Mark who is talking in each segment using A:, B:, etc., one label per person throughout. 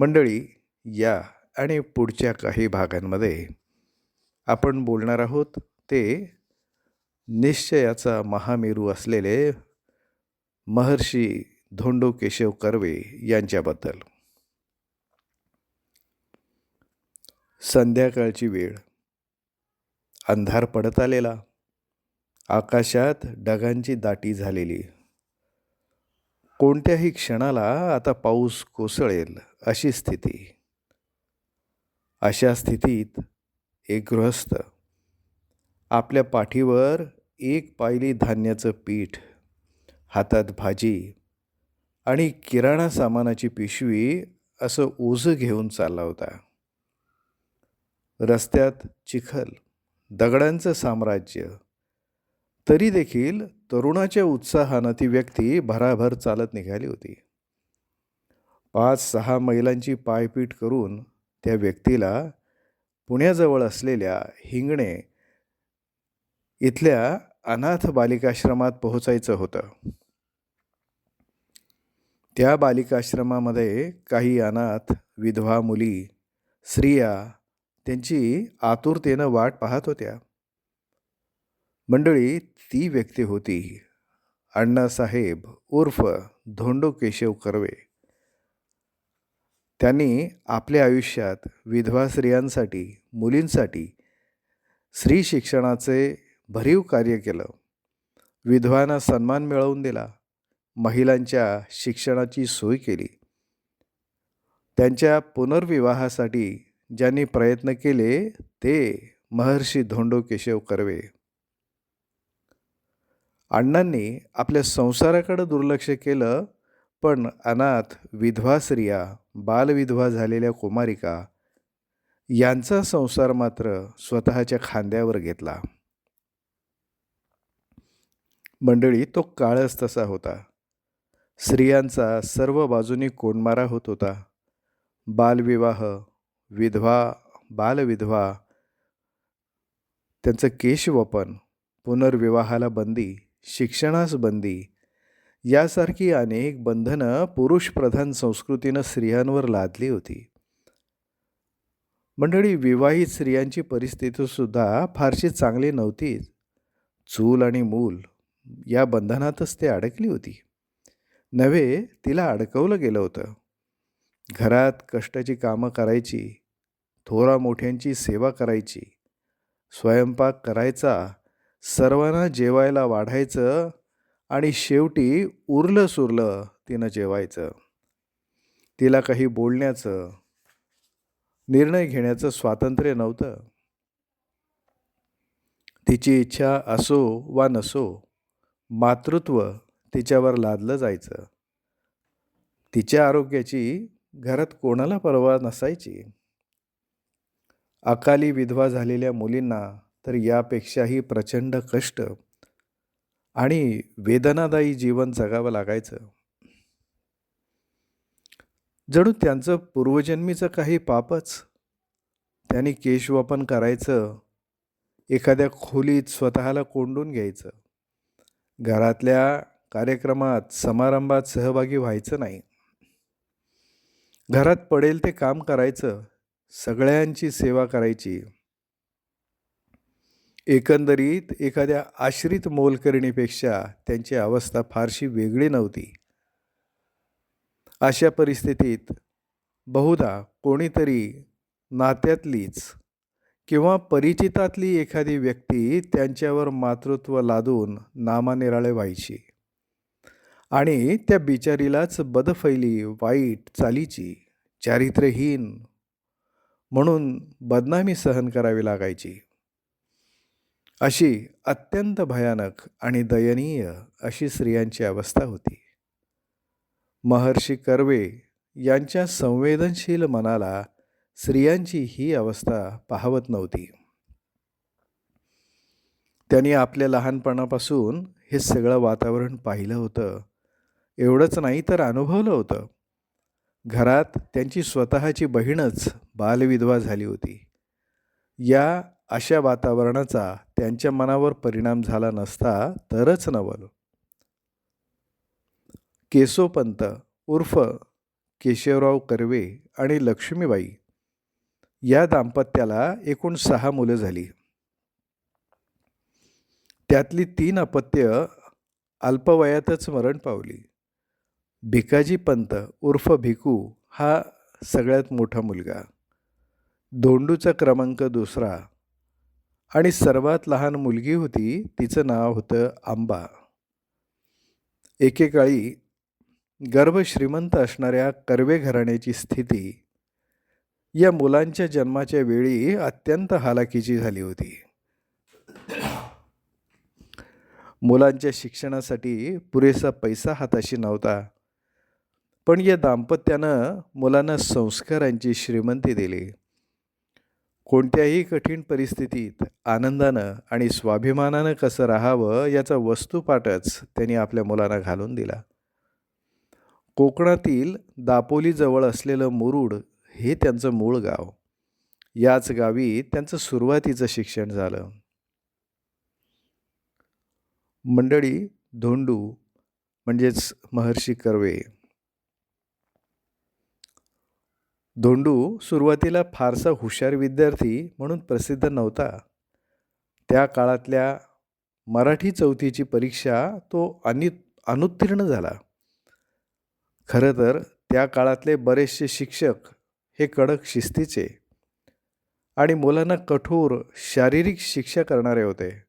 A: मंडळी या आणि पुढच्या काही भागांमध्ये आपण बोलणार आहोत ते निश्चयाचा महामेरू असलेले महर्षी धोंडो केशव कर्वे यांच्याबद्दल. संध्याकाळची वेळ. अंधार पडत आलेला. आकाशात ढगांची दाटी झालेली. कोणत्याही क्षणाला आता पाऊस कोसळेल. अशी स्थिती. अशा स्थितीत एक गृहस्थ आपल्या पाठीवर एक पायली धान्याचं पीठ हातात भाजी आणि किराणा सामानाची पिशवी असं ओझं घेऊन चालला होता. रस्त्यात चिखल दगडांचं साम्राज्य तरी देखील तरुणाच्या उत्साहानं ती व्यक्ती भराभर चालत निघाली होती. पाच सहा मैलांची पायपीट करून त्या व्यक्तीला पुण्याजवळ असलेल्या हिंगणे इथल्या अनाथ बालिकाश्रमात पोहोचायचं होतं. त्या बालिकाश्रमामध्ये काही अनाथ विधवा मुली स्त्रिया त्यांची आतुरतेनं वाट पाहत होत्या. मंडळी ती व्यक्ती होती अण्णासाहेब उर्फ धोंडो केशव कर्वे. त्यांनी आपल्या आयुष्यात विधवा स्त्रियांसाठी मुलींसाठी स्त्री शिक्षणाचे भरीव कार्य केलं. विधवांना सन्मान मिळवून दिला. महिलांच्या शिक्षणाची सोय केली. त्यांच्या पुनर्विवाहासाठी ज्यांनी प्रयत्न केले ते महर्षी धोंडो केशव कर्वे. अण्णांनी आपल्या संसाराकडे दुर्लक्ष केलं पण अनाथ विधवा स्त्रिया बालविधवा झालेल्या कुमारिका यांचा संसार मात्र स्वतःच्या खांद्यावर घेतला. मंडळी तो काळच तसा होता. स्त्रियांचा सर्व बाजूनी कोंडमारा होत होता. बालविवाह विधवा बालविधवा त्यांचं केशवपन पुनर्विवाहाला बंदी शिक्षणास बंदी यासारखी अनेक बंधनं पुरुषप्रधान संस्कृतीनं स्त्रियांवर लादली होती. मंडळी विवाहित स्त्रियांची परिस्थितीसुद्धा फारशी चांगली नव्हतीच चूल आणि मूल या बंधनातच ते अडकली होती. नव्हे तिला अडकवलं गेलं होतं. घरात कष्टाची कामं करायची थोरा मोठ्यांची सेवा करायची स्वयंपाक करायचा सर्वांना जेवायला वाढायचं आणि शेवटी उरलं सुरलं तिनं जेवायचं. तिला काही बोलण्याचं निर्णय घेण्याचं स्वातंत्र्य नव्हतं. तिची इच्छा असो वा नसो मातृत्व तिच्यावर लादलं जायचं. तिच्या आरोग्याची घरात कोणाला पर्वा नसायची. अकाली विधवा झालेल्या मुलींना तर यापेक्षाही प्रचंड कष्ट. आणि वेदनादायी जीवन जगावं लागायचं. जणू त्यांचं पूर्वजन्मीचं काही पापच त्यांनी केशवपन करायचं एखाद्या खोलीत स्वतःला कोंडून घ्यायचं. घरातल्या कार्यक्रमात समारंभात सहभागी व्हायचं नाही. घरात पडेल ते काम करायचं सगळ्यांची सेवा करायची. एकंदरीत एखाद्या आश्रित मोलकरणीपेक्षा त्यांची अवस्था फारशी वेगळी नव्हती. अशा परिस्थितीत बहुधा कोणीतरी नात्यातलीच किंवा परिचितातली एखादी व्यक्ती त्यांच्यावर मातृत्व लादून नामानिराळे व्हायची आणि त्या बिचारीलाच बदफैली वाईट चालीची चारित्र्यहीन म्हणून बदनामी सहन करावी लागायची. अशी अत्यंत भयानक आणि दयनीय अशी स्त्रियांची अवस्था होती. महर्षी कर्वे यांच्या संवेदनशील मनाला स्त्रियांची ही अवस्था पाहवत नव्हती. त्यांनी आपल्या लहानपणापासून हे सगळं वातावरण पाहिलं होतं. एवढंच नाही तर अनुभवलं होतं. घरात त्यांची स्वतःची बहीणच बालविधवा झाली होती. या अशा वातावरणाचा त्यांच्या मनावर परिणाम झाला नसता तरच नवल. केशवपंत उर्फ केशवराव कर्वे आणि लक्ष्मीबाई या दाम्पत्याला एकूण सहा मुलं झाली. त्यातली तीन अपत्य अल्पवयातच मरण पावली. भिकाजी पंत उर्फ भिकू हा सगळ्यात मोठा मुलगा. धोंडूचा क्रमांक दुसरा आणि सर्वात लहान मुलगी होती तिचं नाव होतं आंबा. एकेकाळी गर्भश्रीमंत असणाऱ्या कर्वे घराण्याची स्थिती या मुलांच्या जन्माच्या वेळी अत्यंत हालाकीची झाली होती. मुलांच्या शिक्षणासाठी पुरेसा पैसा हाताशी नव्हता पण या दाम्पत्यानं मुलांना संस्कारांची श्रीमंती दिली. कोणत्याही कठीण परिस्थितीत आनंदानं आणि स्वाभिमानानं कसं राहावं याचा वस्तुपाठच त्यांनी आपल्या मुलांना घालून दिला. कोकणातील दापोलीजवळ असलेलं मुरुड हे त्यांचं मूळ गाव. याच गावी त्यांचं सुरुवातीचं शिक्षण झालं. मंडळी धोंडू म्हणजेच महर्षी कर्वे धोंडू सुरुवातीला फारसा हुशार विद्यार्थी म्हणून प्रसिद्ध नव्हता. त्या काळातल्या मराठी चौथीची परीक्षा तो अनि अनुत्तीर्ण झाला. खरं तर त्या काळातले बरेचसे शिक्षक हे कडक शिस्तीचे आणि मुलांना कठोर शारीरिक शिक्षा करणारे होते.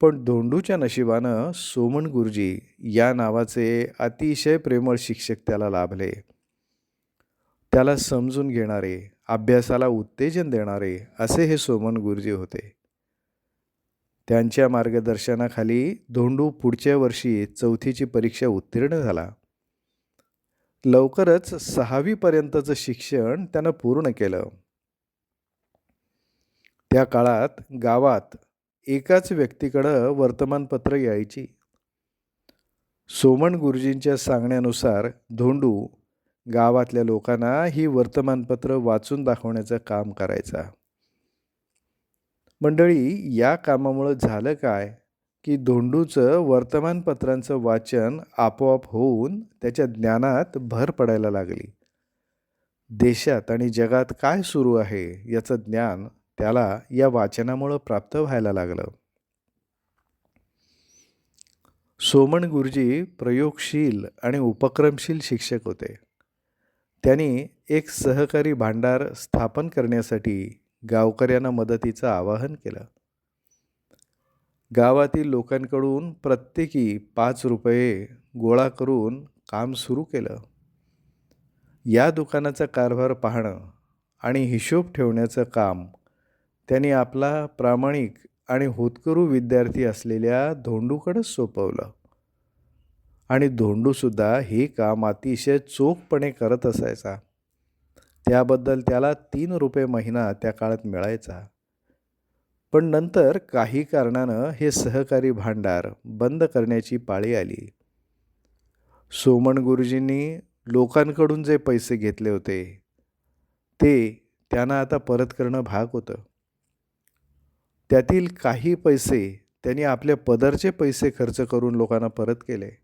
A: पण धोंडूच्या नशिबानं सोमन गुरुजी या नावाचे अतिशय प्रेमळ शिक्षक त्याला लाभले. त्याला समजून घेणारे अभ्यासाला उत्तेजन देणारे असे हे सोमन गुरुजी होते. त्यांच्या मार्गदर्शनाखाली धोंडू पुढच्या वर्षी चौथीची परीक्षा उत्तीर्ण झाला. लवकरच सहावीपर्यंतचं शिक्षण त्यानं पूर्ण केलं. त्या काळात गावात एकाच व्यक्तीकडं वर्तमानपत्र यायची. सोमन गुरुजींच्या सांगण्यानुसार धोंडू गावातल्या लोकांना ही वर्तमानपत्र वाचून दाखवण्याचं काम करायचा. मंडळी या कामामुळं झालं काय? की धोंडूचं वर्तमानपत्रांचं वाचन आपोआप होऊन त्याच्या ज्ञानात भर पडायला लागली. देशात आणि जगात काय सुरू आहे याचं ज्ञान त्याला या वाचनामुळं प्राप्त व्हायला लागलं. सोमण गुरुजी प्रयोगशील आणि उपक्रमशील शिक्षक होते. त्यांनी एक सहकारी भांडार स्थापन करण्यासाठी गावकऱ्यांना मदतीचं आवाहन केलं. गावातील लोकांकडून प्रत्येकी पाच रुपये गोळा करून काम सुरू केलं. या दुकानाचा कारभार पाहणं आणि हिशोब ठेवण्याचं काम त्यांनी आपला प्रामाणिक आणि होतकरू विद्यार्थी असलेल्या धोंडूकडंच सोपवलं. आणि धोंडूसुद्धा हे काम अतिशय चोखपणे करत असायचा. त्याबद्दल त्याला तीन रुपये महिना त्या काळात मिळायचा. पण नंतर काही कारणानं हे सहकारी भांडार बंद करण्याची पाळी आली. सोमन गुरुजींनी लोकांकडून जे पैसे घेतले होते ते त्यांना आता परत करणं भाग होतं. त्यातील काही पैसे त्यांनी आपल्या पदरचे पैसे खर्च करून लोकांना परत केले.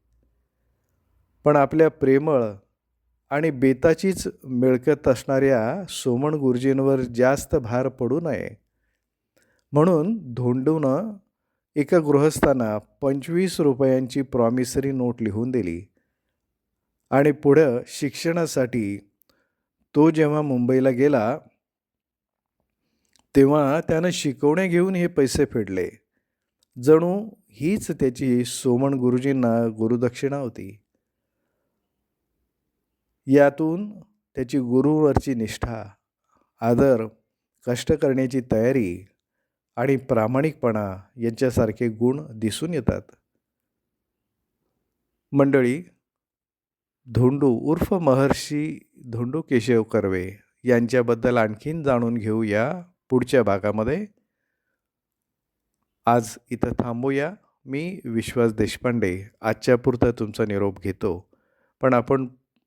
A: पण आपल्या प्रेमळ आणि बेताचीच मिळकत असणाऱ्या सोमण गुरुजींवर जास्त भार पडू नये. म्हणून धोंडूनं एका गृहस्थांना पंचवीस रुपयांची प्रॉमिसरी नोट लिहून दिली आणि पुढं शिक्षणासाठी तो जेव्हा मुंबईला गेला तेव्हा त्यानं शिकवणे घेऊन हे पैसे फेडले. जणू हीच त्याची सोमण गुरुजींना गुरुदक्षिणा होती. यातून त्याची गुरुवरची निष्ठा आदर कष्ट करण्याची तयारी आणि प्रामाणिकपणा यांच्यासारखे गुण दिसून येतात. मंडळी धोंडू उर्फ महर्षी धोंडू केशव कर्वे यांच्याबद्दल आणखीन जाणून घेऊया पुढच्या भागामध्ये. आज इथं थांबूया. मी विश्वास देशपांडे आजच्या पुरता तुमचा निरोप घेतो. पण आपण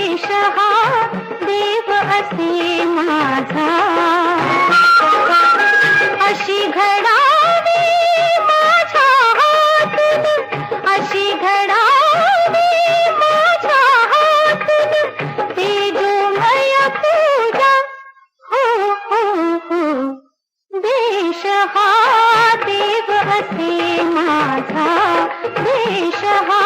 B: माझा देश हा देव माझा. अशी घडावी अशी घडावी माझ्या हातून. पूजा, हो हो हा देव असे माझा. देश हा